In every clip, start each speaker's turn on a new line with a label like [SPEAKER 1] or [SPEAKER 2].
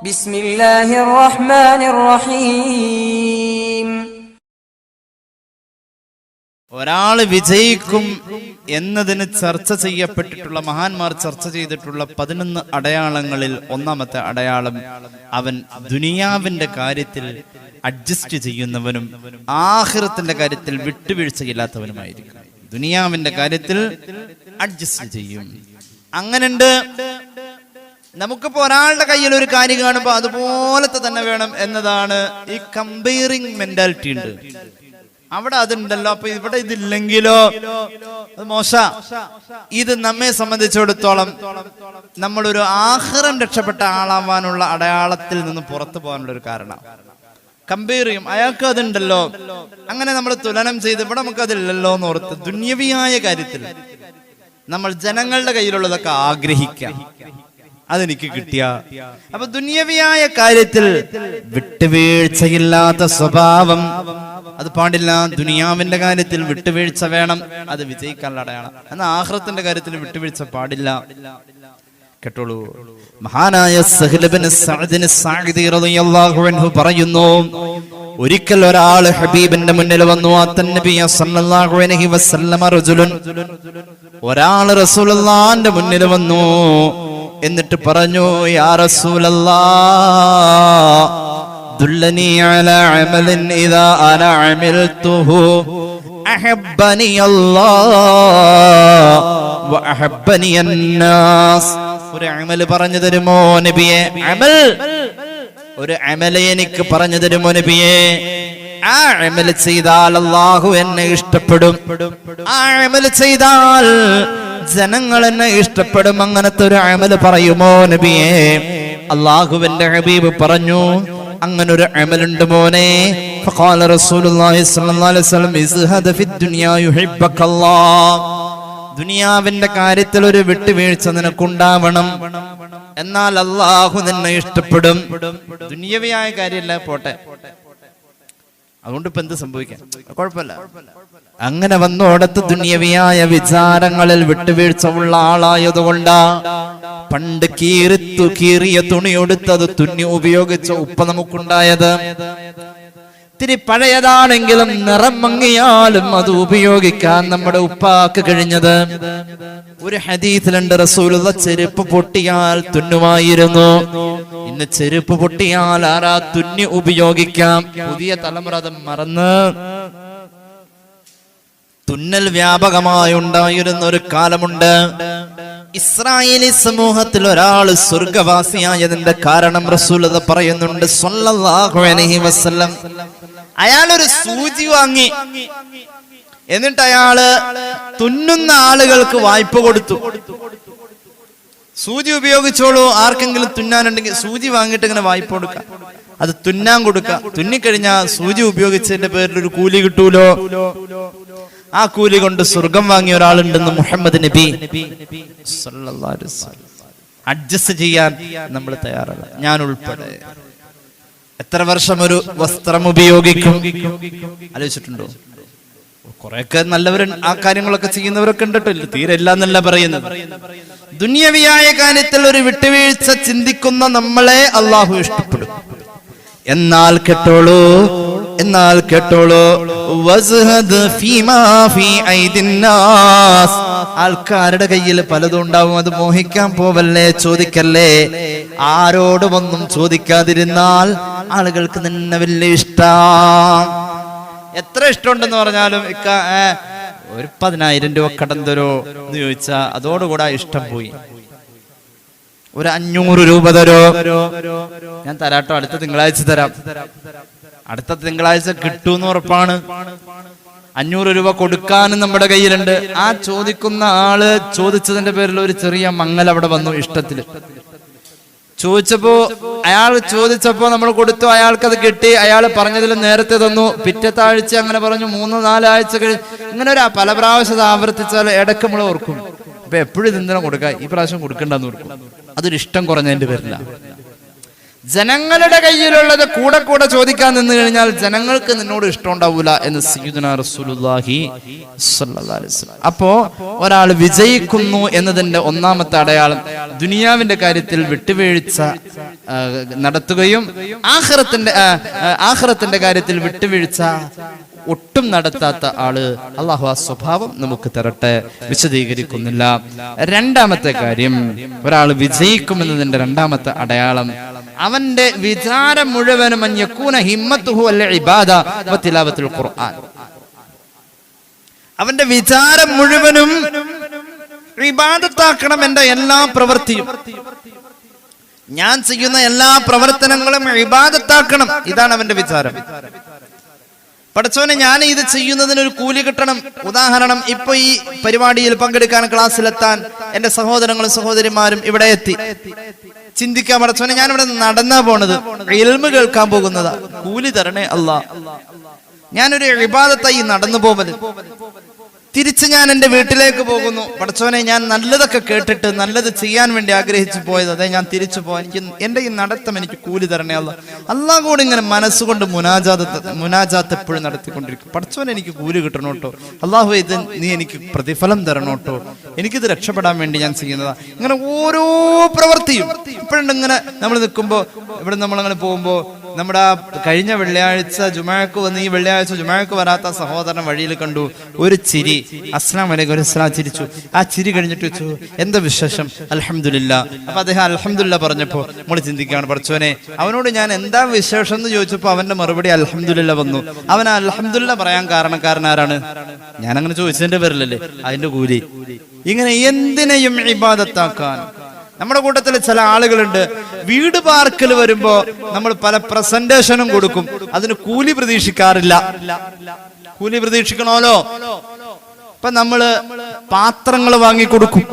[SPEAKER 1] ബിസ്മില്ലാഹിർ റഹ്മാനിർ റഹീം
[SPEAKER 2] ഒരാൾ വിജയിക്കും എന്നതിന് ചർച്ച ചെയ്യപ്പെട്ടിട്ടുള്ള മഹാന്മാർ ചർച്ച ചെയ്തിട്ടുള്ള പതിനൊന്ന് അടയാളങ്ങളിൽ ഒന്നാമത്തെ അടയാളം അവൻ ദുനിയാവിന്റെ കാര്യത്തിൽ അഡ്ജസ്റ്റ് ചെയ്യുന്നവനും ആഹൃത്തിന്റെ കാര്യത്തിൽ വിട്ടുവീഴ്ചയില്ലാത്തവനുമായിരിക്കും ദുനിയാവിന്റെ കാര്യത്തിൽ അഡ്ജസ്റ്റ് ചെയ്യും. അങ്ങനെ നമുക്കിപ്പോ ഒരാളുടെ കയ്യിൽ ഒരു കാര്യം കാണുമ്പോൾ അതുപോലത്തെ തന്നെ വേണം എന്നതാണ് ഈ കമ്പയറിങ് മെന്റാലിറ്റി ഉണ്ട്. അവിടെ അതുണ്ടല്ലോ അപ്പൊ ഇവിടെ ഇതില്ലെങ്കിലോ? മോശ. ഇത് നമ്മെ സംബന്ധിച്ചിടത്തോളം നമ്മളൊരു ആഹ്റം രക്ഷപ്പെട്ട ആളാവാനുള്ള അടയാളത്തിൽ നിന്ന് പുറത്തു പോകാനുള്ള ഒരു കാരണം. കമ്പയർ ചെയ്യും അയാൾക്ക് അതുണ്ടല്ലോ. അങ്ങനെ നമ്മൾ തുലനം ചെയ്ത് ഇവിടെ നമുക്ക് അതില്ലല്ലോ എന്ന് ഓർത്ത് ദുന്യവിയായ കാര്യത്തിൽ നമ്മൾ ജനങ്ങളുടെ കയ്യിലുള്ളതൊക്കെ ആഗ്രഹിക്കാം. അതെനിക്ക് കിട്ടിയ. അപ്പൊ ദുന്യവിയായ കാര്യത്തിൽ വിട്ടുവീഴ്ചയില്ലാത്ത സ്വഭാവം. അത് പാടില്ല ദുനിയാവിന്റെ കാര്യത്തിൽ വിട്ടുവീഴ്ച വേണം. അത് വിജയിക്കാനുള്ള അടയാളം. എന്നാൽ ആഹ്റത്തിന്റെ കാര്യത്തിൽ വിട്ടുവീഴ്ച പാടില്ല. കേട്ടോളൂ. മഹാനായ പറയുന്നു ഒരിക്കൽ ഒരാൾ ഹബീബിന്റെ മുന്നിൽ വന്നു അലൈഹി വസല്ലമ റജുലുൻ. ഒരാൾ റസൂലുള്ളാന്റെ മുന്നിൽ വന്നു എന്നിട്ട് പറഞ്ഞു യാ റസൂലല്ലാ ദുല്ലനി അലാ അമലിൻ ഇദാ അന അമിൽതുഹു അഹബ്ബനി അല്ലാഹ് വഅഹബ്ബനി അന്നാസ് ഒരു അമൽ പറഞ്ഞു തരുമോ നബിയെ അമൽ ഒരു അമല എനിക്ക് പറഞ്ഞു തരുമോ നബിയെ ആ അമൽ ചെയ്താൽ അള്ളാഹു എന്നെ ഇഷ്ടപ്പെടും ആ അമൽ ചെയ്താൽ ജനങ്ങൾ എന്നെ ഇഷ്ടപ്പെടും അങ്ങനത്തെ ഒരു അമൽ പറയുമോ നബിയെ അള്ളാഹുവിന്റെ ഹബീബ് പറഞ്ഞു അങ്ങനെ ഒരു അമലുണ്ട് മോനെ فقال رسول الله صلى الله عليه وسلم ازهد في الدنيا يحبك الله ദുനിയാവിന്റെ കാര്യത്തിൽ ഒരു വിട്ടുവീഴ്ച നിനക്കുണ്ടാവണം. എന്നാൽ അള്ളാഹു നിന്നെ ഇഷ്ടപ്പെടും. ദുനിയവിയായ കാര്യമല്ല പോട്ടെ. അതുകൊണ്ട് ഇപ്പൊ എന്ത് സംഭവിക്കാം കുഴപ്പമില്ല. അങ്ങനെ വന്നോടത്ത് ദുനിയവിയായ വിചാരങ്ങളിൽ വിട്ടുവീഴ്ച ഉള്ള ആളായതുകൊണ്ടാ പണ്ട് കീറിത്തു കീറിയ തുണിയെടുത്തത് തുന്നി ഉപയോഗിച്ച ഉപ്പ നമുക്കുണ്ടായത്. ഇത്തിരി പഴയതാണെങ്കിലും നിറം മങ്ങിയാലും അത് ഉപയോഗിക്കാൻ നമ്മുടെ ഉപ്പാക്ക് കഴിഞ്ഞത്. ഒരു ഹദീസിലുണ്ട് റസൂലുള്ള ചെരുപ്പ് പൊട്ടിയാൽ തുന്നുമായിരുന്നു. ഇന്ന് ചെരുപ്പ് പൊട്ടിയാൽ ആരാ തുന്നി ഉപയോഗിക്കാം? പുതിയ തലമുറ അത് മറന്ന്. തുന്നൽ വ്യാപകമായി ഉണ്ടായിരുന്ന ഒരു കാലമുണ്ട്. ഇസ്രായേലി സമൂഹത്തിൽ ഒരാൾ സ്വർഗവാസിയായതിന്റെ കാരണം റസൂലത പറയുന്നുണ്ട്. അലൈഹി വസല്ലം. അയാൾ ഒരു സൂചി വാങ്ങി. എന്നിട്ട് അയാൾ തുന്നുന്ന ആളുകൾക്ക് വായ്പ കൊടുത്തു. സൂചി ഉപയോഗിച്ചോളൂ. ആർക്കെങ്കിലും തുന്നാനുണ്ടെങ്കിൽ സൂചി വാങ്ങിയിട്ട് ഇങ്ങനെ വായ്പ കൊടുക്കാം. അത് തുന്നാൻ കൊടുക്കാം. തുന്നിക്കഴിഞ്ഞാൽ സൂചി ഉപയോഗിച്ചതിന്റെ പേരിൽ ഒരു കൂലി കിട്ടൂലോ? ആ കൂലി കൊണ്ട് സ്വർഗം വാങ്ങിയ ഒരാളുണ്ടെന്ന് മുഹമ്മദ് നബി അഡ്ജസ്റ്റ് ചെയ്യാൻ നമ്മൾ തയ്യാറല്ല. ഞാൻ ഉൾപ്പെടെ. എത്ര വർഷം ഒരു വസ്ത്രം ഉപയോഗിക്കും? ആലോചിച്ചിട്ടുണ്ടോ? കുറെയൊക്കെ നല്ലവർ ആ കാര്യങ്ങളൊക്കെ ചെയ്യുന്നവരൊക്കെ ഉണ്ടല്ലോ തീരെ ഇല്ല എന്നല്ല പറയുന്നത്. ദുന്യവിയായ കാര്യത്തിൽ ഒരു വിട്ടുവീഴ്ച ചിന്തിക്കുന്ന നമ്മളെ അള്ളാഹു ഇഷ്ടപ്പെടും. എന്നാൽ കേട്ടോളൂ എന്നാൽ കേട്ടോളൂ. ആൾക്കാരുടെ കയ്യിൽ പലതും ഉണ്ടാവും അത് മോഹിക്കാൻ പോവല്ലേ? ചോദിക്കല്ലേ? ആരോടുമൊന്നും ചോദിക്കാതിരുന്നാൽ ആളുകൾക്ക് നിന്നെ വലിയ ഇഷ്ടം. എത്ര ഇഷ്ടമുണ്ടെന്ന് പറഞ്ഞാലും ഇക്ക ഒരു പതിനായിരം രൂപ കടം തരോ എന്ന് ചോദിച്ചാ അതോടുകൂടെ ഇഷ്ടം പോയി. ഒരു അഞ്ഞൂറ് രൂപ തരോ. ഞാൻ തരാട്ടോ അടുത്ത തിങ്കളാഴ്ച തരാം. അടുത്ത തിങ്കളാഴ്ച കിട്ടൂന്ന് ഉറപ്പാണ്. അഞ്ഞൂറ് രൂപ കൊടുക്കാനും നമ്മുടെ കയ്യിലുണ്ട്. ആ ചോദിക്കുന്ന ആൾ ചോദിച്ചതിന്റെ പേരിൽ ഒരു ചെറിയ മങ്ങൽ അവിടെ വന്നു ഇഷ്ടത്തിൽ. ചോദിച്ചപ്പോ അയാൾ ചോദിച്ചപ്പോ നമ്മൾ കൊടുത്തു അയാൾക്ക് അത് കിട്ടി അയാൾ പറഞ്ഞതിൽ നേരത്തെ തന്നു. പിറ്റത്തെ ആഴ്ച അങ്ങനെ പറഞ്ഞു മൂന്ന് നാലാഴ്ച കഴിഞ്ഞ് ഇങ്ങനെ ഒരു പല പ്രാവശ്യം ആവർത്തിച്ചാൽ ഇടയ്ക്ക് നമ്മൾ ഓർക്കും. അപ്പൊ എപ്പോഴും ഇതെന്തിനാ കൊടുക്കുക ഈ പ്രാവശ്യം കൊടുക്കണ്ടെന്ന് ഓർക്കും. അതൊരു ഇഷ്ടം കുറഞ്ഞതിന്റെ പേരില്ല ജനങ്ങളുടെ കയ്യിലുള്ളത് കൂടെ കൂടെ ചോദിക്കാൻ നിന്ന് കഴിഞ്ഞാൽ ജനങ്ങൾക്ക് നിന്നോട് ഇഷ്ടമുണ്ടാവൂല എന്ന് സയ്യിദുന റസൂലുള്ളാഹി സ്വല്ലല്ലാഹു അലൈഹി വസല്ലം. അപ്പോ ഒരാൾ വിജയിക്കുന്നു എന്നതിന്റെ ഒന്നാമത്തെ അടയാളം ദുനിയാവിന്റെ കാര്യത്തിൽ വിട്ടുവീഴ്ച നടത്തുകയും ആഹ്റത്തിന്റെ ആ, ആ, ആഖിറത്തിന്റെ കാര്യത്തിൽ വിട്ടുവീഴ്ച ഒട്ടും നടത്താത്ത ആൾ അള്ളാഹു ആ സ്വഭാവം നമുക്ക് തരട്ടെ വിശദീകരിക്കുന്നില്ല രണ്ടാമത്തെ കാര്യം ഒരാൾ വിജയിക്കുമെന്നതിന്റെ രണ്ടാമത്തെ അടയാളം അവന്റെ വിചാരം മുഴുവനും അൻ യകൂന ഹിമ്മത്തുഹു അൽ ഇബാദ വ ഖുർആൻ. അവന്റെ വിചാരം മുഴുവനും ഇബാദത്താക്കണം എന്റെ എല്ലാ പ്രവൃത്തിയും. ഞാൻ ചെയ്യുന്ന എല്ലാ പ്രവർത്തനങ്ങളും ഇബാദത്താക്കണം. ഇതാണ് അവന്റെ വിചാരം. പഠിച്ചോനെ ഞാൻ ഇത് ചെയ്യുന്നതിന് ഒരു കൂലി കിട്ടണം. ഉദാഹരണം ഇപ്പൊ ഈ പരിപാടിയിൽ പങ്കെടുക്കാൻ ക്ലാസ്സിലെത്താൻ എന്റെ സഹോദരങ്ങളും സഹോദരിമാരും ഇവിടെ എത്തി. ചിന്തിക്കാൻ പഠിച്ചവനെ ഞാൻ ഇവിടെ നടന്നാ പോണത്. എൽമ കേൾക്കാൻ പോകുന്നതാ. കൂലി തരണേ അല്ല ഞാനൊരു വിവാദത്തായി നടന്നു പോവൽ. തിരിച്ച് ഞാൻ എന്റെ വീട്ടിലേക്ക് പോകുന്നു. പഠിച്ചവനെ ഞാൻ നല്ലതൊക്കെ കേട്ടിട്ട് നല്ലത് ചെയ്യാൻ വേണ്ടി ആഗ്രഹിച്ചു പോയത് അതെ ഞാൻ തിരിച്ചു പോകാൻ എനിക്ക് എന്റെ ഈ നടത്തം എനിക്ക് കൂലി തരണേ അല്ല അല്ലാ കൂടി ഇങ്ങനെ മനസ്സുകൊണ്ട് മുനാജാത മുനാജാത്ത് എപ്പോഴും നടത്തിക്കൊണ്ടിരിക്കും. പഠിച്ചവനെ എനിക്ക് കൂലി കിട്ടണം കേട്ടോ. അള്ളാഹു ഇത് നീ എനിക്ക് പ്രതിഫലം തരണം കേട്ടോ. എനിക്കിത് രക്ഷപ്പെടാൻ വേണ്ടി ഞാൻ ചെയ്യുന്നതാ. ഇങ്ങനെ ഓരോ പ്രവൃത്തിയും ഇപ്പോഴുണ്ട് ഇങ്ങനെ നമ്മൾ നിൽക്കുമ്പോൾ ഇവിടെ നമ്മളങ്ങനെ പോകുമ്പോൾ നമ്മുടെ കഴിഞ്ഞ വെള്ളിയാഴ്ച ജുമാക്ക് വന്ന് ഈ വെള്ളിയാഴ്ച ജുമാക്ക് വരാത്ത സഹോദരൻ വഴിയിൽ കണ്ടു ഒരു ചിരി. അസ്ലാം വലൈക്കും ഒരു അസ്ലാം ചിരിച്ചു. ആ ചിരി കഴിഞ്ഞിട്ട് വെച്ചു. എന്താ വിശേഷം? അലഹമില്ല അപ്പൊ അദ്ദേഹം അലഹമില്ല പറഞ്ഞപ്പോ നമ്മൾ ചിന്തിക്കുകയാണ് പഠിച്ചോനെ അവനോട് ഞാൻ എന്താ വിശേഷം എന്ന് ചോദിച്ചപ്പോ അവന്റെ മറുപടി അലഹമില്ല വന്നു. അവൻ അലഹമില്ല പറയാൻ കാരണക്കാരൻ ആരാണ്? ഞാൻ അങ്ങനെ ചോദിച്ചതിന്റെ പേരിലല്ലേ? അതിന്റെ കൂലി. ഇങ്ങനെ എന്തിനെയും ഇബാദത്താക്കാൻ. നമ്മുടെ കൂട്ടത്തിൽ ചില ആളുകളുണ്ട്. വീട് പാർക്കിൽ വരുമ്പോ നമ്മൾ പല പ്രസന്റേഷനും കൊടുക്കും. അതിന് കൂലി പ്രതീക്ഷിക്കാറില്ല. കൂലി പ്രതീക്ഷിക്കണമല്ലോ? ഇപ്പൊ നമ്മൾ പാത്രങ്ങൾ വാങ്ങി കൊടുക്കും.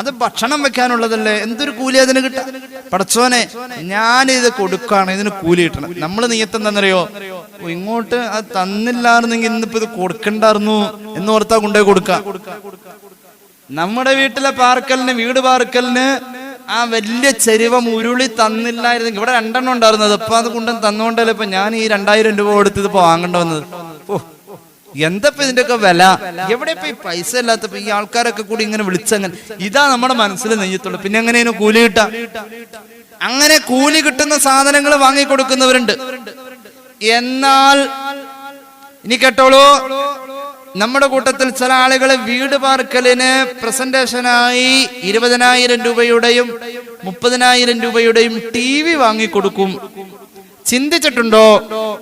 [SPEAKER 2] അത് ഭക്ഷണം വെക്കാനുള്ളതല്ലേ? എന്തൊരു കൂലി അതിന് കിട്ടാ പടച്ചോനെ ഞാനിത് കൊടുക്കാണ് ഇതിന് കൂലി കിട്ടണം. നമ്മൾ നീയത്തെന്താന്നറിയോ എന്താണെന്നറിയോ? ഇങ്ങോട്ട് അത് തന്നില്ലായിരുന്നെങ്കിൽ ഇന്നിപ്പോ ഇത് കൊടുക്കണ്ടായിരുന്നു എന്ന് ഓർത്താ കൊണ്ടുപോയി കൊടുക്കാം നമ്മുടെ വീട്ടിലെ പാർക്കലിന് വീട് പാർക്കലിന് ആ വലിയ ചെരുവം ഉരുളി തന്നില്ലായിരുന്നു ഇവിടെ രണ്ടെണ്ണം ഉണ്ടായിരുന്നത്. ഇപ്പൊ അത് കൊണ്ടും തന്നുകൊണ്ടല്ലോ ഇപ്പൊ ഞാൻ ഈ രണ്ടായിരം രൂപ കൊടുത്തത് ഇപ്പൊ വാങ്ങേണ്ട വന്നത്? എന്തപ്പോ ഇതിന്റെ ഒക്കെ വില? എവിടെ ഇപ്പൊ ഈ പൈസ ഇല്ലാത്തപ്പോ ഈ ആൾക്കാരൊക്കെ കൂടി ഇങ്ങനെ വിളിച്ചങ്ങനെ? ഇതാ നമ്മുടെ മനസ്സിൽ നെയ്യത്തുള്ളൂ. പിന്നെ എങ്ങനെയാണ് കൂലി കിട്ട അങ്ങനെ കൂലി കിട്ടുന്ന സാധനങ്ങൾ വാങ്ങിക്കൊടുക്കുന്നവരുണ്ട്. എന്നാൽ ഇനി കേട്ടോളൂ. നമ്മുടെ കൂട്ടത്തിൽ ചില ആളുകൾ വീട് പാർക്കലിന് പ്രസന്റേഷനായി ഇരുപതിനായിരം രൂപയുടെയും മുപ്പതിനായിരം രൂപയുടെയും ടി വി വാങ്ങിക്കൊടുക്കും. ചിന്തിച്ചിട്ടുണ്ടോ?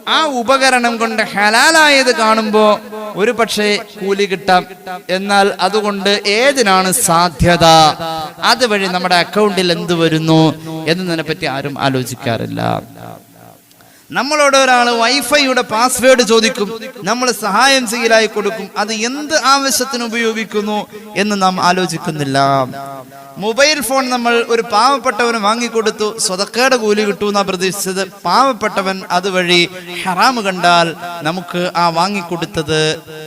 [SPEAKER 2] ആ ഉപകരണം കൊണ്ട് ഹലാലായത് കാണുമ്പോ ഒരു പക്ഷേ കൂലി കിട്ടാം. എന്നാൽ അതുകൊണ്ട് ഏതിനാണ് സാധ്യത? അതുവഴി നമ്മുടെ അക്കൗണ്ടിൽ എന്ത് വരുന്നു? എന്നതിനെ പറ്റി ആരും ആലോചിക്കാറില്ല. നമ്മളോട് ഒരാൾ വൈഫൈയുടെ പാസ്വേഡ് ചോദിക്കും. നമ്മൾ സഹായം ചെയ്യലായി കൊടുക്കും. അത് എന്ത് ആവശ്യത്തിന് ഉപയോഗിക്കുന്നു എന്ന് നാം ആലോചിക്കുന്നില്ല. മൊബൈൽ ഫോൺ നമ്മൾ ഒരു പാവപ്പെട്ടവന് വാങ്ങിക്കൊടുത്തു. സ്വതക്കേടെ കൂലി കിട്ടൂ കിട്ടുമെന്നാ പ്രതീക്ഷിച്ചത്. പാവപ്പെട്ടവൻ അതുവഴി ഹറാമ് കണ്ടാൽ നമുക്ക് ആ വാങ്ങിക്കൊടുത്തത്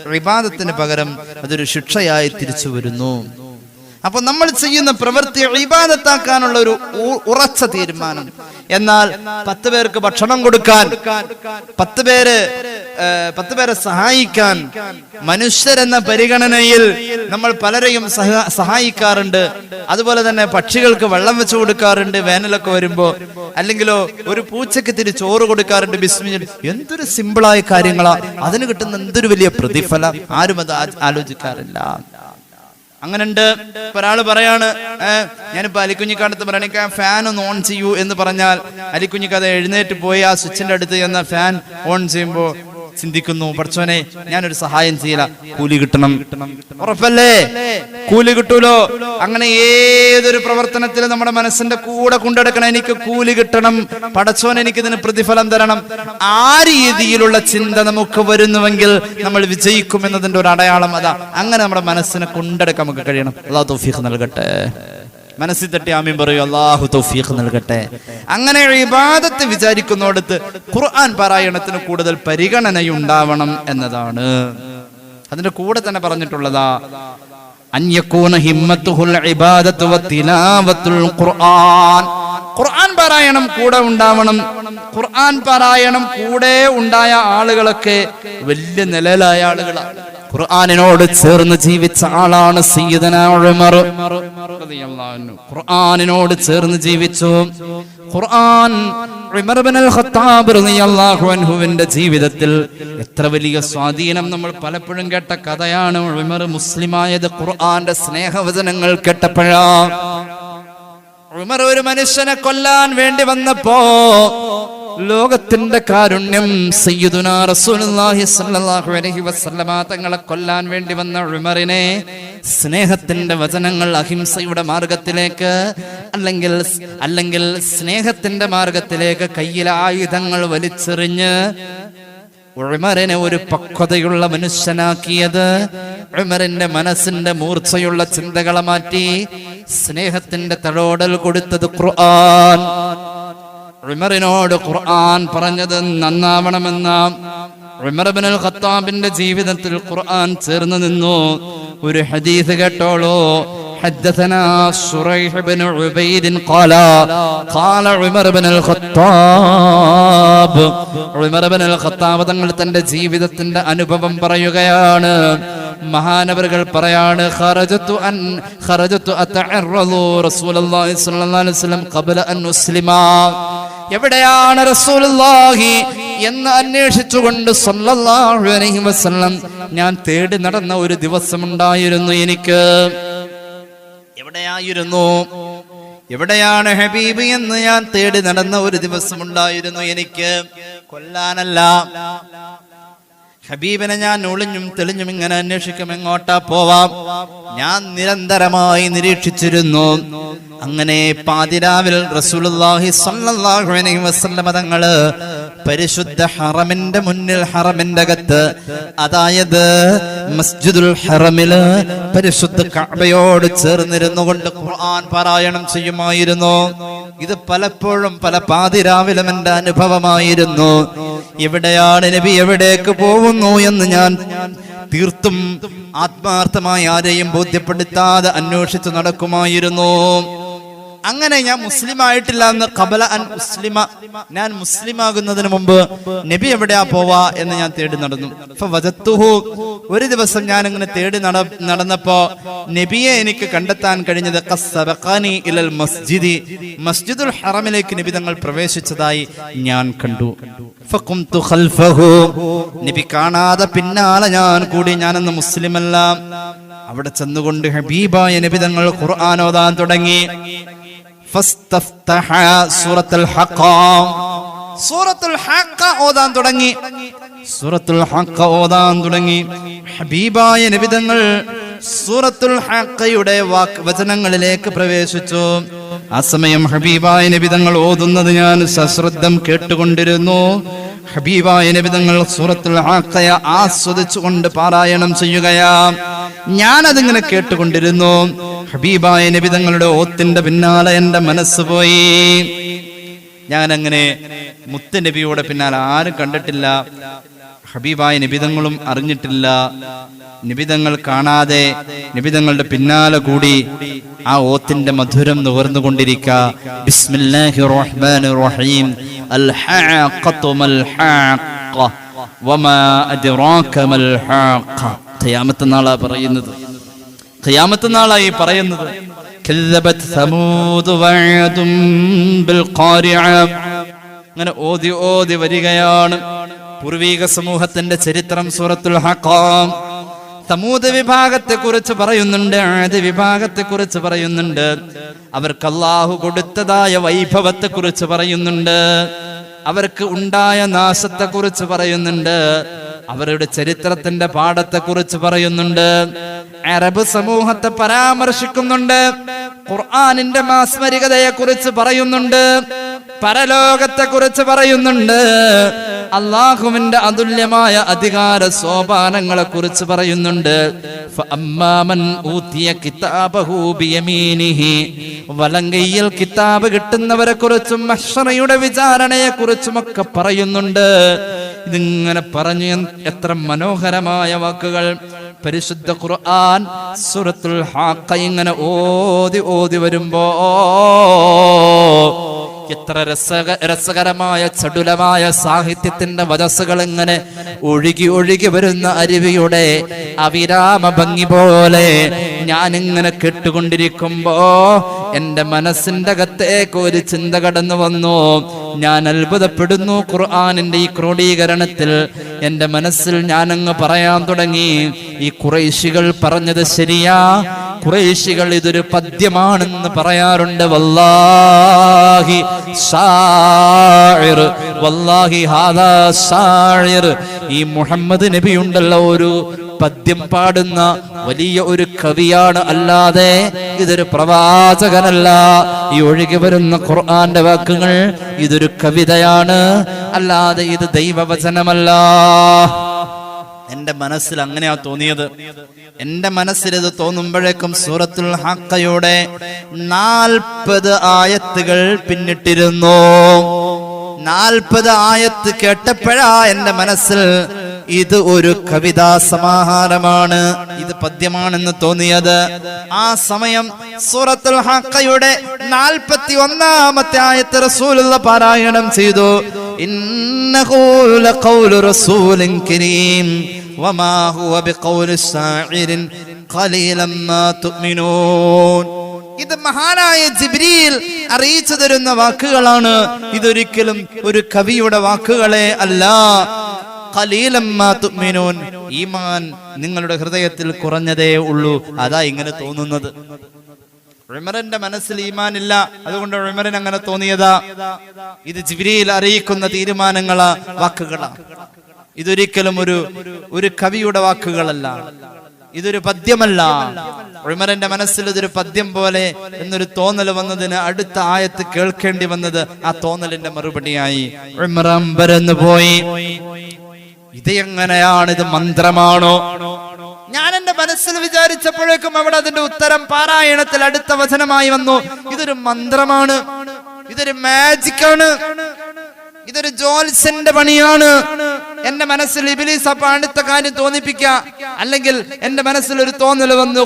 [SPEAKER 2] വിവാദത്തിന് പകരം അതൊരു ശിക്ഷയായി തിരിച്ചു വരുന്നു. അപ്പൊ നമ്മൾ ചെയ്യുന്ന പ്രവൃത്തി ഇബാദത്താക്കാനുള്ള ഒരു ഉറച്ച തീരുമാനം. എന്നാൽ പത്ത് പേർക്ക് ഭക്ഷണം കൊടുക്കാൻ പത്ത് പേര് പത്ത് പേരെ സഹായിക്കാൻ മനുഷ്യരെന്ന പരിഗണനയിൽ നമ്മൾ പലരെയും സഹായിക്കാറുണ്ട്. അതുപോലെ തന്നെ പക്ഷികൾക്ക് വെള്ളം വെച്ച് കൊടുക്കാറുണ്ട് വേനലൊക്കെ വരുമ്പോ. അല്ലെങ്കിലോ ഒരു പൂച്ചയ്ക്ക് തിരി ചോറ് കൊടുക്കാറുണ്ട് ബിസ്മിൽ. എന്തൊരു സിമ്പിളായ കാര്യങ്ങളാ. അതിന് കിട്ടുന്ന എന്തൊരു വലിയ പ്രതിഫലം ആരും അത് ആലോചിക്കാറില്ല. അങ്ങനുണ്ട്. ഇപ്പൊ ഒരാൾ പറയാണ് ഞാനിപ്പോ അലിക്കുഞ്ഞിക്കാണ്ടത്ത് പറയണ എനിക്ക് ആ ഫാൻ ഒന്ന് ഓൺ ചെയ്യൂ എന്ന് പറഞ്ഞാൽ അലിക്കുഞ്ഞിക്കത് എഴുന്നേറ്റ് പോയി ആ സ്വിച്ചിന്റെ അടുത്ത് ചെന്ന ഫാൻ ഓൺ ചെയ്യുമ്പോ ചിന്തിക്കുന്നു പഠിച്ചോനെ ഞാനൊരു സഹായം ചെയ്യില്ല കൂലി കിട്ടണം. ഉറപ്പല്ലേ? കൂലി കിട്ടൂലോ? അങ്ങനെ ഏതൊരു പ്രവർത്തനത്തിലും നമ്മുടെ മനസ്സിന്റെ കൂടെ കൊണ്ടെടുക്കണം. എനിക്ക് കൂലി കിട്ടണം. പടച്ചോൻ എനിക്ക് ഇതിന് പ്രതിഫലം തരണം. ആ രീതിയിലുള്ള ചിന്ത നമുക്ക് വരുന്നുവെങ്കിൽ നമ്മൾ വിജയിക്കും എന്നതിന്റെ ഒരു അടയാളം അതാ. അങ്ങനെ നമ്മുടെ മനസ്സിനെ കൊണ്ടെടുക്കാൻ നമുക്ക് കഴിയണം. അള്ളാഹ് തൗഫീഖ് നൽകട്ടെ. മനസ്സിൽ തട്ടി ആമീൻ പറയൂ അള്ളാഹു തൗഫീഖ് നൽകട്ടെ. അങ്ങനെ ഇബാദത്ത് വിചാരിക്കുന്നിടത്ത് ഖുർആൻ പാരായണത്തിന് കൂടുതൽ പരിഗണനയുണ്ടാവണം എന്നതാണ്. അതിന്റെ കൂടെ തന്നെ പറഞ്ഞിട്ടുള്ളതാ അന്യക്കൂന ഹിമ്മത്തുഹുൽ ഇബാദത്തു വത്തിലാവത്തുൽ ഖുർആൻ. ഖുർആൻ പാരായണം കൂടെ ഉണ്ടാവണം. ഖുർആൻ പാരായണം കൂടെ ഉണ്ടായ ആളുകളൊക്കെ വലിയ നിലയിലായ ആളുകളാണ് ഖുർആനിനോട് ചേർന്ന് ജീവിച്ച ആളാണ് സയ്യിദന ഉമർ. ഖുർആനിനോട് ചേർന്ന് ജീവിച്ചു. ഖുർആൻ ജീവിതത്തിൽ എത്ര വലിയ സ്വാധീനം നമ്മൾ പലപ്പോഴും കേട്ട കഥയാണ്. ഉമർ മുസ്ലിമായത് ഖുർആന്റെ സ്നേഹവചനങ്ങൾ കേട്ടപ്പോഴാ. ഉമർ ഒരു മനുഷ്യനെ കൊല്ലാൻ വേണ്ടി വന്നപ്പോ ലോകത്തിന്റെ കാരുണ്യം സയ്യിദുനാ റസൂലുള്ളാഹി സ്വല്ലല്ലാഹു അലൈഹി വസല്ലമ തങ്ങളെ കൊല്ലാൻ വേണ്ടി വന്ന ഉമറിനെ സ്നേഹത്തിന്റെ വചനങ്ങൾ അഹിംസയുടെ മാർഗത്തിലേക്ക് അല്ലെങ്കിൽ അല്ലെങ്കിൽ സ്നേഹത്തിന്റെ മാർഗത്തിലേക്ക് കയ്യിലെ ആയുധങ്ങൾ വലിച്ചെറിഞ്ഞ് ഉമറിനെ ഒരു പക്വതയുള്ള മനുഷ്യനാക്കിയത് ഉമറിന്റെ മനസ്സിന്റെ മൂർച്ചയുള്ള ചിന്തകളെ മാറ്റി സ്നേഹത്തിന്റെ തടോടൽ കൊടുത്തത് ഖുർആൻ ഉമറിനോട് ഖുർആൻ പറഞ്ഞത് നന്നാവണമെന്ന ഉമർബിനുൽ ഖത്താബിന്റെ ജീവിതത്തിൽ ഖുർആൻ ചേർന്ന് നിന്നു ഒരു ഹദീസ് കേട്ടോളൂ حدثنا شريح بن عبيد قال قال عمر بن الخطاب عمر بن الخطاب തങ്ങൾ തന്റെ ജീവിതത്തിന്റെ അനുഭവം പറയുകയാണ് മഹാനവറുകൾ പറയാണ് ഖറജത്തു അൻ ഖറജത്തു അതഅറദു റസൂലുള്ളാഹി സ്വല്ലല്ലാഹു അലൈഹി വസല്ലം ഖബല അൻ മുസ്ലിമ എവിടെയാണ് റസൂലുള്ളാഹി എന്ന് അന്വേഷിച്ചുകൊണ്ട് സല്ലല്ലാഹു അലൈഹി വസല്ലം ഞാൻ തേടി നടന്ന ഒരു ദിവസമുണ്ടായിരുന്നു എനിക്ക്. എവിടെയായിരുന്നു? എവിടെയാണ് ഹബീബ് എന്ന് ഞാൻ തേടി നടന്ന ഒരു ദിവസം ഉണ്ടായിരുന്നു എനിക്ക്. കൊല്ലാനല്ല. ഹബീബിനെ ഞാൻ ഒളിഞ്ഞും തെളിഞ്ഞും ഇങ്ങനെ അന്വേഷിക്കും എങ്ങോട്ടാ പോവാം? ഞാൻ നിരന്തരമായി നിരീക്ഷിച്ചിരുന്നു. അങ്ങനെ പാതിരാവിൽ റസൂലുള്ളാഹി സ്വല്ലല്ലാഹു അലൈഹി വസല്ലമ പരിശുദ്ധ ഹറമിന്റെ മുന്നിൽ ഹറമിന്റെ അകത്ത് അതായത് മസ്ജിദുൽ ഹറമിൽ പരിശുദ്ധ കഅബയോട് ചേർന്നിരുന്നു കൊണ്ട് ഖുർആൻ പാരായണം ചെയ്യുമായിരുന്നു. ഇത് പലപ്പോഴും പല പാതിരാവിലും എന്റെ അനുഭവമായിരുന്നു. എവിടെയാണ് നബി എവിടേക്ക് പോകുന്നു എന്ന് ഞാൻ തീർത്തും ആത്മാർത്ഥമായി ആരെയും ബോധ്യപ്പെടുത്താതെ അന്വേഷിച്ചു നടക്കുമായിരുന്നു. അങ്ങനെ ഞാൻ മുസ്ലിം ആയിട്ടില്ല എന്ന് കബല അൻ മുസ്ലിമ ഞാൻ മുസ്ലിം ആകുന്നതിന് മുമ്പ് നബി എവിടെയാ പോവാ എന്ന് ഞാൻ തേടി നടന്നു. വജത്തുഹു ഒരു ദിവസം ഞാൻ ഇങ്ങനെ തേടി നട നടന്നപ്പോ നബിയെ എനിക്ക് കണ്ടെത്താൻ കഴിഞ്ഞത് മസ്ജിദി മസ്ജിദുൽ ഹറമിലേക്ക് നബി തങ്ങൾ പ്രവേശിച്ചതായി ഞാൻ കണ്ടു. നബി കാണാതെ പിന്നാലെ ഞാൻ കൂടി ഞാനെന്ന് മുസ്ലിമല്ല. അവിടെ ചെന്നുകൊണ്ട് ഹബീബായ നബി തങ്ങൾ ഖുർആൻ ഓതാൻ തുടങ്ങി. സൂറത്തുൽ സൂറത്തുൽ ഹഖ ഓതാൻ തുടങ്ങി. സൂറത്തുൽ ഹഖ ഓതാൻ തുടങ്ങി. ഹബീബായ നബിതങ്ങൾ സൂറത്തുൽ ഹഖയുടെ വാക്ക് വചനങ്ങളിലേക്ക് പ്രവേശിച്ചു. ആ സമയം ഹബീബായ നിബിതങ്ങൾ ഓതുന്നത് ഞാൻ സശ്രദ്ധം കേട്ടുകൊണ്ടിരുന്നു. ഹബീബായ നബിതങ്ങൾ സൂറത്തുൽ ഹഖയെ ആസ്വദിച്ചുകൊണ്ട് പാരായണം ചെയ്യുകയാ. ഞാനതിങ്ങനെ കേട്ടുകൊണ്ടിരുന്നു. ഹബീബായ നബിതങ്ങളുടെ ഓത്തിന്റെ പിന്നാലെ എന്റെ മനസ്സ് പോയി. ഞാൻ അങ്ങനെ മുത്ത് നബിയുടെ പിന്നാലെ ആരും കണ്ടിട്ടില്ല. ഹബീബായ നിബിതങ്ങളും അറിഞ്ഞിട്ടില്ല. നിബിതങ്ങൾ കാണാതെ നിബിതങ്ങളുടെ പിന്നാലെ കൂടി ആ ഓത്തിന്റെ മധുരം നുകർന്നുകൊണ്ടിരിക്ക ബിസ്മില്ലാഹി റഹീം നാളാ പറയുന്നത്. ഖിയാമത്ത് നാളായി പറയുന്നത്. അങ്ങനെ ഓതി ഓതി വരികയാണ്. പൂർവീക സമൂഹത്തിന്റെ ചരിത്രം സൂറത്തുൽ ഹഖാം. സമൂത വിഭാഗത്തെ കുറിച്ച് പറയുന്നുണ്ട് ആദ്യ വിഭാഗത്തെ കുറിച്ച് പറയുന്നുണ്ട്. അവർക്ക് അള്ളാഹു കൊടുത്തതായ വൈഭവത്തെ കുറിച്ച് പറയുന്നുണ്ട്. അവർക്ക് ഉണ്ടായ നാശത്തെ കുറിച്ച് പറയുന്നുണ്ട്. അവരുടെ ചരിത്രത്തിന്റെ പാഠത്തെ കുറിച്ച് പറയുന്നുണ്ട്. അറബ് സമൂഹത്തെ പരാമർശിക്കുന്നുണ്ട്. ഖുർആാനിന്റെ മാസ്മരികതയെ കുറിച്ച് പറയുന്നുണ്ട്. പരലോകത്തെ കുറിച്ച് പറയുന്നുണ്ട്. അള്ളാഹുവിന്റെ അതുല്യമായ അധികാര സോപാനങ്ങളെ കുറിച്ച് പറയുന്നുണ്ട് വലങ്കയ്യിൽ കിതാബ് കിട്ടുന്നവരെ കുറിച്ചും മഹ്ശറയുടെ വിചാരണയെ കുറിച്ചും ഒക്കെ പറയുന്നുണ്ട്. ഇതിങ്ങനെ പറഞ്ഞു എത്ര മനോഹരമായ വാക്കുകൾ. പരിശുദ്ധ ഖുർആൻ സുറത്തുൽ ഹാക്ക ഇങ്ങനെ ഓതി ഓതി വരുമ്പോ എത്ര രസക രസകരമായ ചടുലമായ സാഹിത്യത്തിന്റെ വചസ്സുകൾ ഇങ്ങനെ ഒഴുകി ഒഴുകി വരുന്ന അരുവിയുടെ അവിരാമ ഭംഗി പോലെ ഞാനിങ്ങനെ കേട്ടുകൊണ്ടിരിക്കുമ്പോ എന്റെ മനസ്സിന്റെ അകത്തേക്ക് ഒരു ചിന്ത കടന്നു വന്നു. ഞാൻ അത്ഭുതപ്പെടുന്നു ഖുർആാനിന്റെ ഈ ക്രോഡീകരണത്തിൽ. എന്റെ മനസ്സിൽ ഞാൻ ഞാനങ്ങ് പറയാൻ തുടങ്ങി. ഈ കുറേശികൾ പറഞ്ഞത് ശരിയാ. കുറേശികൾ ഇതൊരു പദ്യമാണെന്ന് പറയാറുണ്ട്. വല്ലാഹി വല്ലാഹി ഹാദാ ഈ മുഹമ്മദ് നബി ഉണ്ടല്ലോ ഒരു പദ്യം പാടുന്ന വലിയ ഒരു കവിയാണ് അല്ലാതെ ഇതൊരു പ്രവാചകനല്ല. ഈ ഒഴുകി വരുന്ന ഖുർആന്റെ വാക്കുകൾ ഇതൊരു കവിതയാണ്. അല്ലാതെ ഇത് ദൈവവചനമല്ല. എന്റെ മനസ്സിൽ അങ്ങനെയാ തോന്നിയത്. എന്റെ മനസ്സിൽ ഇത് തോന്നുമ്പോഴേക്കും സൂറത്തുൽ ഹക്കയുടെ നാൽപ്പത് ആയത്തുകൾ പിന്നിട്ടിരുന്നു. നാൽപ്പത് ആയത്ത് കേട്ടപ്പോഴാ എന്റെ മനസ്സിൽ ഇത് ഒരു കവിതാ സമാഹാരമാണ്. ഇത് പദ്യമാണെന്ന് തോന്നിയത്. ആ സമയം സൂറത്തുൽ ഹക്കയുടെ നാൽപ്പത്തി ഒന്നാമത്തെ ആയത്ത് റസൂലുള്ള പാരായണം ചെയ്തു. ഇത് മഹാനായ ജിബ്രീൽ അറിയിച്ചു തരുന്ന വാക്കുകളാണ്. ഇതൊരിക്കലും ഒരു കവിയുടെ വാക്കുകളെ അല്ല. ഈമാൻ നിങ്ങളുടെ ഹൃദയത്തിൽ കുറഞ്ഞതേ ഉള്ളൂ. അതാ ഇങ്ങനെ തോന്നുന്നത്. ഉമറിന്റെ മനസ്സിൽ ഈമാൻ ഇല്ല അതുകൊണ്ട് ഉമറിന് അങ്ങനെ തോന്നിയതാ. ഇത് ജിബ്രീൽ അറിയിക്കുന്ന തീരുമാനങ്ങളാ വാക്കുകളാ. ഇതൊരിക്കലും ഒരു ഒരു കവിയുടെ വാക്കുകളല്ല. ഇതൊരു പദ്യമല്ല. ഉമറിന്റെ മനസ്സിൽ ഇതൊരു പദ്യം പോലെ എന്നൊരു തോന്നൽ വന്നതിന് അടുത്ത ആയത്ത് കേൾക്കേണ്ടി വന്നത് ആ തോന്നലിന്റെ മറുപടിയായി. ഉമറം പരന്നു പോയി. ഇത് എങ്ങനെയാണ് ഇത് മന്ത്രമാണോ? ഞാൻ എന്റെ മനസ്സിൽ വിചാരിച്ചപ്പോഴേക്കും അവിടെ അതിന്റെ ഉത്തരം പാരായണത്തിൽ അടുത്ത വചനമായി വന്നു. ഇതൊരു മന്ത്രമാണ്. ഇതൊരു മാജിക് ആണ്. ഇതൊരു ജോൽസന്റെ പണിയാണ്. എന്റെ മനസ്സിൽ ഇബിലീസ് അപ്പൊ അടുത്ത കാര്യം തോന്നിപ്പിക്ക. അല്ലെങ്കിൽ എന്റെ മനസ്സിൽ ഒരു തോന്നൽ വന്നു.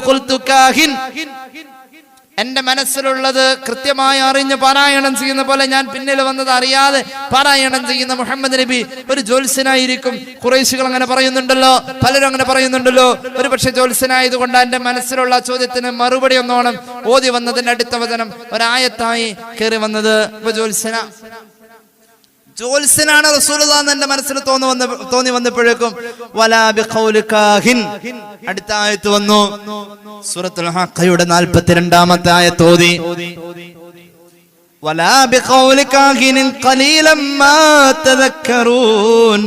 [SPEAKER 2] എന്റെ മനസ്സിലുള്ളത് കൃത്യമായി അറിഞ്ഞ് പാരായണം ചെയ്യുന്ന പോലെ ഞാൻ പിന്നിൽ വന്നത് അറിയാതെ പാരായണം ചെയ്യുന്ന മുഹമ്മദ് നബി ഒരു ജ്യോത്സ്യനായിരിക്കും. കുറേശികൾ അങ്ങനെ പറയുന്നുണ്ടല്ലോ പലരും അങ്ങനെ പറയുന്നുണ്ടല്ലോ. ഒരു പക്ഷെ ജ്യോത്സ്യനായതുകൊണ്ട് എന്റെ മനസ്സിലുള്ള ചോദ്യത്തിന് മറുപടി ഒന്നോണം. ഓതി വന്നതിന്റെ അടുത്ത വചനം ഒരായത്തായി കയറി വന്നത് ഇപ്പൊ ജ്യോത്സ്യന ജ്യോത്സ്യനാണ് റസൂലെന്ന് എന്റെ മനസ്സിൽ തോന്നി വന്ന തോന്നി വന്നപ്പോഴേക്കും അടുത്ത ആയത്ത് വന്നു. സൂറത്തുൽ ഹഖയുടെ 42ാമത്തെ ആയത്ത് ഓതി. വലാ ബിഖൗലി ഖലീലൻ മാ തദക്കറൂൻ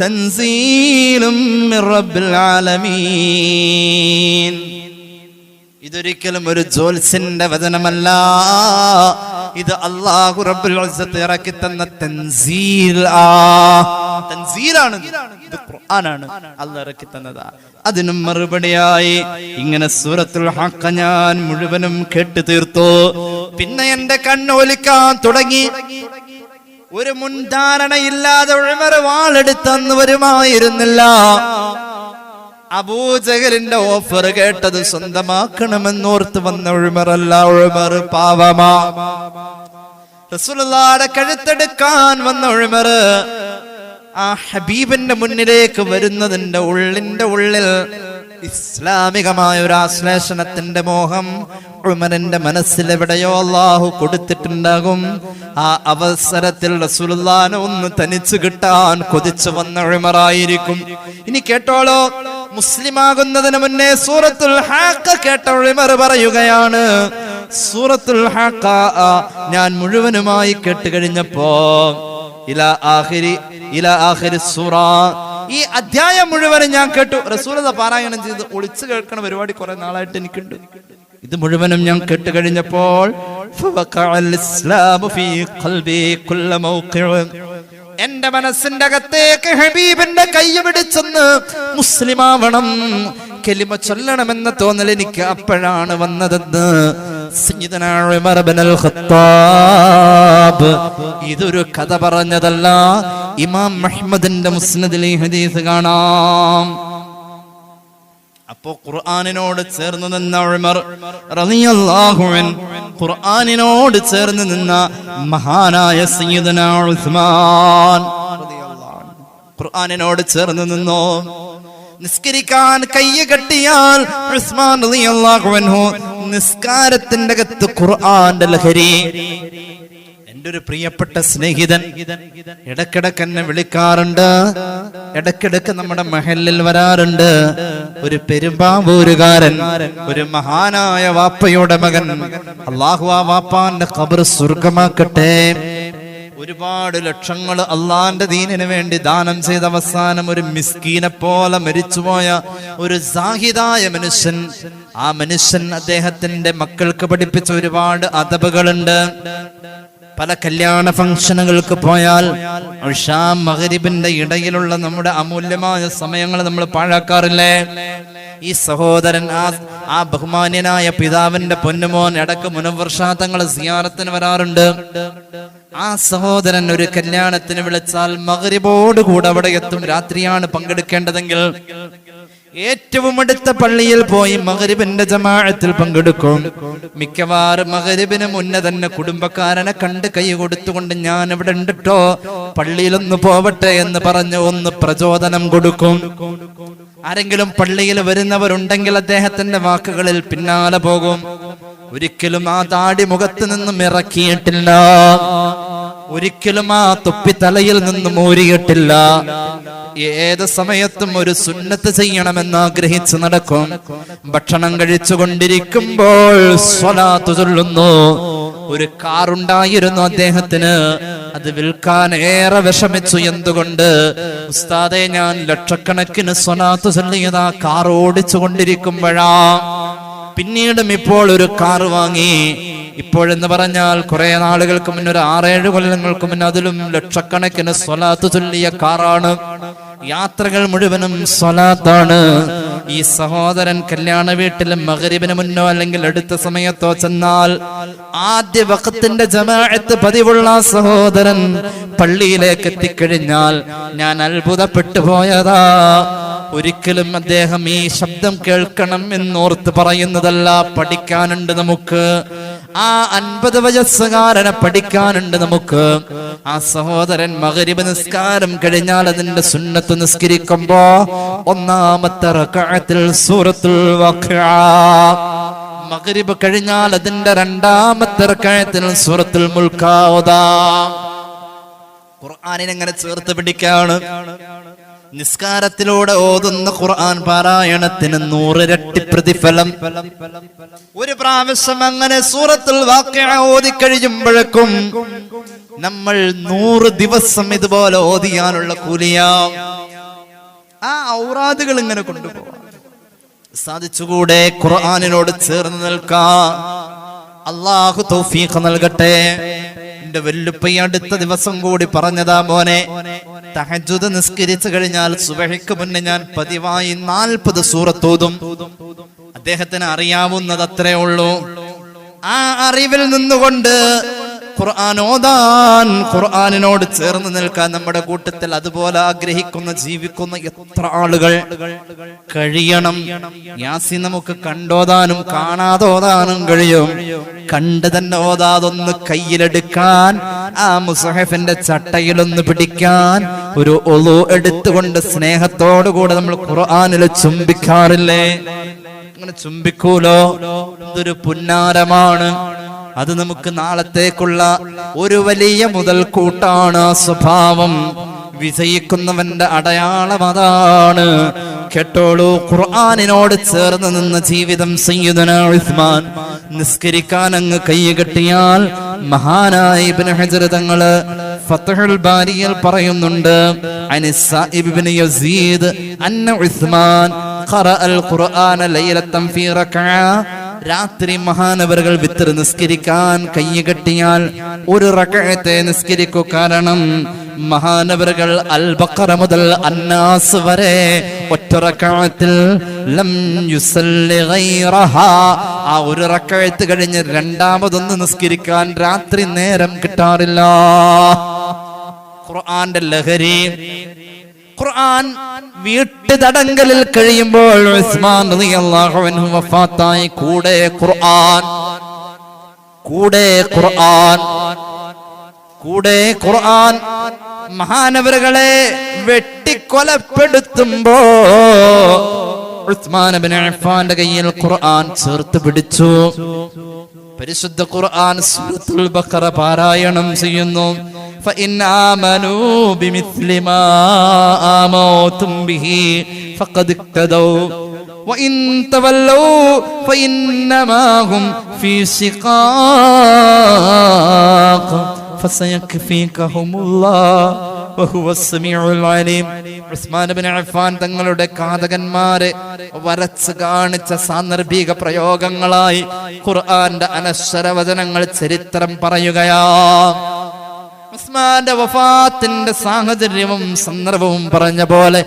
[SPEAKER 2] തൻസീലും ഇതൊരിക്കലും ഒരു ജോത്സ്യന്റെ വചനമല്ല. ഇത് അള്ളാഹു റബ്ബുൽ ഇറക്കി തന്ന തൻസീലാണ് ഇത്. ഖുർആനാണ്. ഇറക്കി തന്നതാ. അതിനും മറുപടിയായി ഇങ്ങനെ സൂറത്തുൽ ഹഖ ഞാൻ മുഴുവനും കേട്ടു തീർത്തു. പിന്നെ എന്റെ കണ്ണോലിക്കാൻ തുടങ്ങി. ഒരു മുൻധാരണയില്ലാതെ വാളെടുത്തന്ന് വരുമായിരുന്നില്ല. അബൂജഹലിന്റെ ഓഫർ കേട്ടത് സ്വന്തമാക്കണമെന്നോർത്ത് വന്ന ഉഴമറല്ല ഉഴമർ പാവമാ. റസൂലുള്ളാടെ കഴുത്തെടുക്കാൻ വന്ന ഉഴമർ ആ ഹബീബിന്റെ മുന്നിലേക്ക് വരുന്നതിന്റെ ഉള്ളിന്റെ ഉള്ളിൽ ഇസ്ലാമികമായ ഒരു ആശ്ലേഷണത്തിന്റെ മോഹം ഉമറിന്റെ മനസ്സിൽ എവിടെയോ അള്ളാഹു കൊടുത്തിട്ടുണ്ടാകും. ആ അവസരത്തിൽ റസൂലുള്ളാനെ ഒന്ന് തനിച്ചു കിട്ടാൻ കൊതിച്ചു വന്ന ഉമറായിരിക്കും. ഇനി കേട്ടോളോ? മുസ്ലിമാകുന്നതിന് മുന്നേ സൂറത്തുൽ ഹാക്ക കേട്ട ഉമർ പറയുകയാണ് സൂറത്തുൽ ഹാക്ക ഞാൻ മുഴുവനുമായി കേട്ട് കഴിഞ്ഞപ്പോ ഇല ആഖിരി ഇല ആഖിരി സൂറ ഈ അധ്യായം മുഴുവനും ഞാൻ കേട്ടു. റസൂലത പാരായണം ചെയ്ത് ഒളിച്ചു കേൾക്കണ പരിപാടി കുറെ നാളായിട്ട് എനിക്കുണ്ട്. ഇത് മുഴുവനും ഞാൻ കേട്ട് എന്റെ മനസ്സിന്റെ അകത്തേക്ക് ഹബീബിന്റെ കൈ പിടിച്ചെന്ന് മുസ്ലിമാവണം. കെലിമ ചൊല്ലണമെന്ന തോന്നൽ എനിക്ക് അപ്പോഴാണ് വന്നതെന്ന് ഇതൊരു കഥ പറഞ്ഞതല്ല. ഇമാം മുഹമ്മദിന്റെ മുസ്ലിദിലെ ഹദീസ് കാണാം. അപ്പോ ഖുർആാനിനോട് ചേർന്ന് നിന്ന ഉമർ ഖുർആനിനോട് ചേർന്ന് നിന്ന മഹാനായ സയ്യിദന ഉസ്മാൻ. ഖുർആനിനോട് ചേർന്ന് നിന്നോ നിസ്കരിക്കാൻ കയ്യ കെട്ടിയാൽ ഉസ്മാൻ റളിയല്ലാഹു അൻഹു നിസ്കാരത്തിന്റെ അകത്ത് ഖുർആന്റെ ലഹരി എന്റെ ഒരു പ്രിയപ്പെട്ട സ്നേഹിതൻ ഇടക്കിടക്ക് എന്നെ വിളിക്കാറുണ്ട്. ഇടക്കിടക്ക് നമ്മുടെ മഹലിൽ വരാറുണ്ട്. ഒരു പെരുമ്പാവൂരുകാരൻ ഒരു മഹാനായ വാപ്പയുടെ മകൻ. അള്ളാഹു ആ വാപ്പാന്റെ കബർ സ്വർഗമാക്കട്ടെ ഒരുപാട് ലക്ഷങ്ങൾ അള്ളാന്റെ ദീനിന് വേണ്ടി ദാനം ചെയ്ത അവസാനം ഒരു മിസ്കീനെ പോലെ മരിച്ചുപോയ ഒരു സാഹിതായ മനുഷ്യൻ. ആ മനുഷ്യൻ അദ്ദേഹത്തിന്റെ മക്കൾക്ക് പഠിപ്പിച്ച ഒരുപാട് അതബുകളുണ്ട് പല കല്യാണ ഫംഗ്ഷനുകൾക്ക് പോയാൽ ഉഷാം മകരിബിന്റെ ഇടയിലുള്ള നമ്മുടെ അമൂല്യമായ സമയങ്ങൾ നമ്മൾ പാഴാക്കാറില്ലേ? ഈ സഹോദരൻ ആ ആ ബഹുമാന്യനായ പിതാവിന്റെ പൊന്നുമോൻ ഇടയ്ക്ക് മുനവർഷാത്തങ്ങളെ സിയാറത്തിന് വരാറുണ്ട്. ആ സഹോദരൻ ഒരു കല്യാണത്തിന് വിളിച്ചാൽ മകരിബോട് കൂടെ അവിടെ എത്തും. രാത്രിയാണ് പങ്കെടുക്കേണ്ടതെങ്കിൽ ഏറ്റവും അടുത്ത പള്ളിയിൽ പോയി മകരിബിന്റെ ജമാഅത്തിൽ പങ്കെടുക്കും. മിക്കവാറും മകരിബിന് മുന്നേ തന്നെ കുടുംബക്കാരനെ കണ്ട് കൈ കൊടുത്തുകൊണ്ട് ഞാൻ ഇവിടെ ഉണ്ടിട്ടോ പള്ളിയിലൊന്ന് പോവട്ടെ എന്ന് പറഞ്ഞ് ഒന്ന് പ്രചോദനം കൊടുക്കും. ആരെങ്കിലും പള്ളിയിൽ വരുന്നവരുണ്ടെങ്കിൽ അദ്ദേഹത്തിന്റെ വാക്കുകളിൽ പിന്നാലെ പോകും. ഒരിക്കലും ആ താടി മുഖത്ത് നിന്നും ഇറക്കിയിട്ടില്ല. ഒരിക്കലും ആ തൊപ്പി തലയിൽ നിന്നും ഊരിയിട്ടില്ല. ഏത് സമയത്തും ഒരു സുന്നത്ത് ചെയ്യണമെന്ന് ആഗ്രഹിച്ച് നടക്കും. ഭക്ഷണം കഴിച്ചുകൊണ്ടിരിക്കുമ്പോൾ സ്വലാത്ത് ചൊല്ലുന്നു. ഒരു കാറുണ്ടായിരുന്നു അദ്ദേഹത്തിന്. അത് വിൽക്കാൻ ഏറെ വിഷമിച്ചു എന്തുകൊണ്ട്? ഉസ്താദെ ഞാൻ ലക്ഷക്കണക്കിന് സ്വലാത്ത് ചൊല്ലിയത്. ആ കാർ ഓടിച്ചു കൊണ്ടിരിക്കുമ്പോഴാ പിന്നീടും ഇപ്പോൾ ഒരു കാർ വാങ്ങി. ഇപ്പോഴെന്ന് പറഞ്ഞാൽ കുറെ നാളുകൾക്ക് മുന്നേ ഒരു ആറേഴ് കൊല്ലങ്ങൾക്ക് മുന്നേ അതിലും ലക്ഷക്കണക്കിന് സ്വലാത്ത് ചൊല്ലിയ കാറാണ്. യാത്രകൾ മുഴുവനും സ്വലാത്താണ്. ഈ സഹോദരൻ കല്യാണ വീട്ടിൽ മകരിബിന് മുന്നോ അല്ലെങ്കിൽ അടുത്ത സമയത്തോ ചെന്നാൽ ആദ്യ വക്കത്തിന്റെ ജമാഅത്ത് പതിവുള്ള സഹോദരൻ പള്ളിയിലേക്ക് എത്തിക്കഴിഞ്ഞാൽ ഞാൻ അത്ഭുതപ്പെട്ടു പോയതാ. ഒരിക്കലും അദ്ദേഹം ഈ ശബ്ദം കേൾക്കണം എന്നോർത്ത് പറയുന്നതല്ല പഠിക്കാനുണ്ട് നമുക്ക്. ആ അൻപത് വയസ്സുകാരനെ പഠിക്കാനുണ്ട് നമുക്ക്. ആ സഹോദരൻ മകരിബ് നിസ്കാരം കഴിഞ്ഞാൽ അതിന്റെ സുന്നത്ത് നിസ്കരിക്കുമ്പോ ഒന്നാമത്തെ റക്അത്തിൽ സൂറത്തുൽ മകരിബ് കഴിഞ്ഞാൽ അതിന്റെ രണ്ടാമത്തെ റക്അത്തിൽ സൂറത്തുൽ മുൽക്കാവുതാ ഖുർആനിനെ അങ്ങനെ ചേർത്ത് പിടിക്കാണ്? നിസ്കാരത്തിലൂടെ ഓതുന്ന ഖുർആൻ പാരായണത്തിന് നൂറിരട്ടി പ്രതിഫലം. ഒരു പ്രാവശ്യം അങ്ങനെ സൂറത്തുൽ വാക്യ ഓതി കഴിയുമ്പോഴേക്കും നമ്മൾ നൂറ് ദിവസം ഇതുപോലെ ഓതിയാനുള്ള കൂലിയാം. ആ ഔറാദുകൾ ഇങ്ങനെ കൊണ്ടുപോകാം സാധിച്ചുകൂടെ ഖുർആാനിനോട് ചേർന്ന് നിൽക്കാം. അള്ളാഹു തൗഫീഖ് നൽകട്ടെ. എന്റെ വെല്ലുപ്പയ്യ അടുത്ത ദിവസം കൂടി പറഞ്ഞതാ മോനെ. തഹജുദ് നിസ്കരിച്ചു കഴിഞ്ഞാൽ സുബഹിക്ക് മുന്നേ ഞാൻ പതിവായി നാൽപ്പത് സൂറത്തോതും അദ്ദേഹത്തിന് അറിയാവുന്നത് അത്രേ ഉള്ളൂ. ആ അറിവിൽ നിന്നുകൊണ്ട് ഖുർആൻ ഖുർആനിനോട് ചേർന്ന് നിൽക്കാൻ നമ്മുടെ കൂട്ടത്തിൽ അതുപോലെ ആഗ്രഹിക്കുന്ന ജീവിക്കുന്ന എത്ര ആളുകൾ? കഴിയണം. യാസി നമുക്ക് കണ്ടോതാനും കാണാതെ ഓതാനും കഴിയും. കണ്ട് തന്നെ ഓതാതൊന്ന് കയ്യിലെടുക്കാൻ ആ മുസഹഫിന്റെ ചട്ടയിലൊന്ന് പിടിക്കാൻ ഒരു ഒളു എടുത്തുകൊണ്ട് സ്നേഹത്തോടു കൂടെ നമ്മൾ ഖുർആാനിൽ ചുംബിക്കാറില്ലേ? അങ്ങനെ ചുംബിക്കൂലോ? ഇതൊരു പുന്നാരമാണ്. അത് നമുക്ക് നാളത്തേക്കുള്ള ഒരു വലിയ മുതൽക്കൂട്ടാണ് സ്വഭാവം. വിജയിക്കുന്നവന്റെ അടയാളം അതാണ്. കേട്ടോളൂ ഖുർആാനിനോട് ചേർന്ന് നിന്ന ജീവിതം സയ്യിദന ഉസ്മാൻ. നിസ്കരിക്കാൻ അങ്ങ് കൈകെട്ടിയാൽ മഹാനായ ഇബ്നു ഹജർ തങ്ങൾ ഫത്ഹുൽ ബാരിയിൽ പറയുന്നുണ്ട് അനിസ യസീദ് അന്ന ഉസ്മാൻ ഖറഅൽ ഖുർആന ലൈലത്തൻ ഫീ രാത്രി മഹാനവറുകൾ വിത്തർ നിസ്കരിക്കാൻ കയ്യുകെട്ടിയാൽ ഒരു റകഴത്തെ നിസ്കരിക്കു. കാരണം മഹാനവറുകൾ അൽ ബക്കറ മുതൽ അന്നാസ് വരെ ഒറ്റ റകഅത്തിൽ ലം യുസല്ലി ഗൈറഹാ. ആ ഒരു റക്കഴത്ത് കഴിഞ്ഞ് രണ്ടാമതൊന്ന് നിസ്കരിക്കാൻ രാത്രി നേരം കിട്ടാറില്ല. ഖുർആന്റെ ലഹരി ഖുർആൻ വീട്ടുതടങ്കലിൽ കഴിയുമ്പോൾ ഉസ്മാൻ റളിയല്ലാഹു വഫാത്തായി. കൂടെ ഖുർആൻ കൂടെ ഖുർആൻ കൂടെ ഖുർആൻ. മഹാനവരുകളെ വെട്ടിക്കൊലപ്പെടുത്തുമ്പോ ഉസ്മാൻ ഇബ്നു അഫ്ഫാന്റെ കയ്യിൽ ഖുർആൻ ചേർത്ത് പിടിച്ചു പരിശുദ്ധ ഖുർആൻ സൂറത്തുൽ ബഖറ പാരായണം ചെയ്യുന്നു فإن آمنوا بمثل ما آمنتم به فقد اقتدوا وإن تولوا فإنما هم في شقاق فسيكفيكهم الله അഫ്ഫാൻ തങ്ങളുടെ കാതകന്മാരെ വരച്ച് കാണിച്ച സാന്ദർഭിക പ്രയോഗങ്ങളായി ഖുർആന്റെ അനശ്വരവചനങ്ങൾ ചരിത്രം പറയുകയാണ് ഉസ്മാന്റെ വഫാത്തിന്റെ സാഹചര്യവും സന്ദർഭവും പറഞ്ഞ പോലെ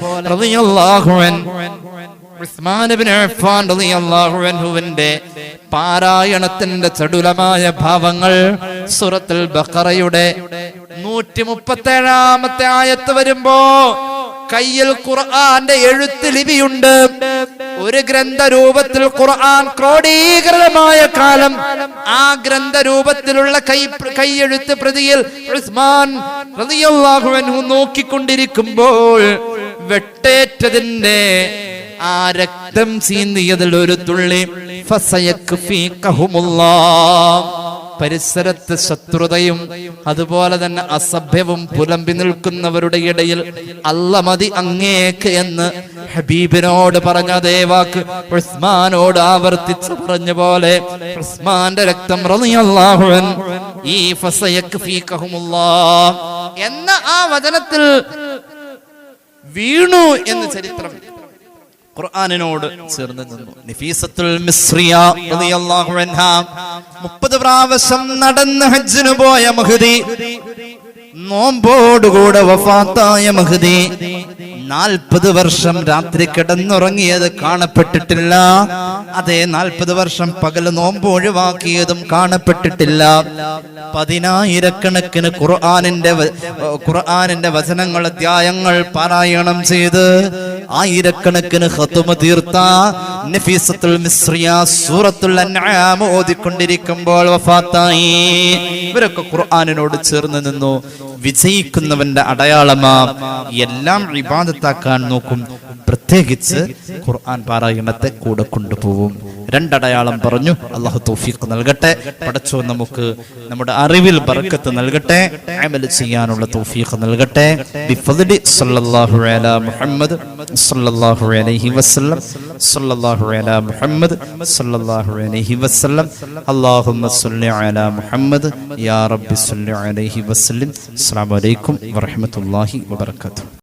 [SPEAKER 2] പാരായണത്തിന്റെ ചടുലമായ ഭാവങ്ങൾ സൂറത്തുൽ ബക്കറയുടെ നൂറ്റി മുപ്പത്തേഴാമത്തെ ആയത്ത് വരുമ്പോ കയ്യിൽ ഖുർആന്റെ എഴുത്ത് ലിപിയുണ്ട്. ഒരു ഗ്രന്ഥ രൂപത്തിൽ ഖുർആൻ ക്രോഡീകൃതമായ കാലം ആ ഗ്രന്ഥ രൂപത്തിലുള്ള കൈ കൈയെഴുത്ത് പ്രതിയിൽ ഉസ്മാൻ നോക്കിക്കൊണ്ടിരിക്കുമ്പോൾ വെട്ടേറ്റതിന്റെ ആ രക്തം ചീന്തിയതിൽ ഒരു തുള്ളി. പരിസരത്ത് ശത്രുതയും അതുപോലെ തന്നെ അസഭ്യവും പുലമ്പി നിൽക്കുന്നവരുടെ ഇടയിൽ അല്ല മതി അങ്ങേക്ക് എന്ന് ഹബീബിനോട് പറഞ്ഞ അതേ വാക്ക് ഉസ്മാനോട് ആവർത്തിച്ച് പറഞ്ഞ പോലെ. ഉസ്മാന്റെ രക്തം റളിയല്ലാഹു ഈ ഈ ഫസയക്ഫീകഹുമുല്ലാഹ് എന്ന ആ വചനത്തിൽ വീണു എന്ന് ചരിത്രം. ഖുർആനിനോട് ചേർന്ന് നിന്നു. നിഫീസത്തുൽ മിസ്രിയ റളിയല്ലാഹു അൻഹ 30 പ്രാവശ്യം നടന്ന് ഹജ്ജിന് പോയ മഹദി നോമ്പോടുകൂടെ വഫാത്തായ മഹദി നാൽപ്പത് വർഷം രാത്രി കിടന്നുറങ്ങിയത് കാണപ്പെട്ടിട്ടില്ല. അതേ നാൽപ്പത് വർഷം പകൽ നോമ്പ് ഒഴിവാക്കിയതും കാണപ്പെട്ടിട്ടില്ല. പതിനായിരക്കണക്കിന് ഖുർആാനിന്റെ ഖുർആാനിന്റെ വചനങ്ങൾ അധ്യായങ്ങൾ പാരായണം ചെയ്ത് ആയിരക്കണക്കിന് ഹത്തുമ തീർത്ത നഫീസത്തുൽ മിസ്രിയ സൂറത്തുൽ അൻആം ഓതിക്കൊണ്ടിരിക്കുമ്പോൾ വഫാത്തായി. ഇവരൊക്കെ ഖുർആനിനോട് ചേർന്ന് നിന്നു. വിജയിക്കുന്നവന്റെ അടയാളമാ. എല്ലാം ഇബാദത്താക്കാൻ നോക്കും. പ്രത്യേകിച്ച് ഖുർആൻ പാരായണത്തെ കൂടെ കൊണ്ടുപോകും. രണ്ടടയാളം പറഞ്ഞു. അള്ളാഹു തൗഫീഖ് നൽകട്ടെ. പടച്ചോ നമുക്ക് നമ്മുടെ അറിവിൽ ബർക്കത്ത് നൽകട്ടെ. അമൽ ചെയ്യാനുള്ള തൗഫീഖ് നൽകട്ടെ. ബിഫദ്ലി സല്ലല്ലാഹു അലാ മുഹമ്മദ് സല്ലല്ലാഹു അലൈഹി വസല്ലം. സല്ലല്ലാഹു അലാ മുഹമ്മദ് സല്ലല്ലാഹു അലൈഹി വസല്ലം. അല്ലാഹുമ്മ സല്ലി അലാ മുഹമ്മദ്. യാ റബ്ബി സല്ലി അലൈഹി വസല്ലം. അസ്സലാമു അലൈക്കും വറഹ്മത്തുള്ളാഹി വബറകാതുഹു.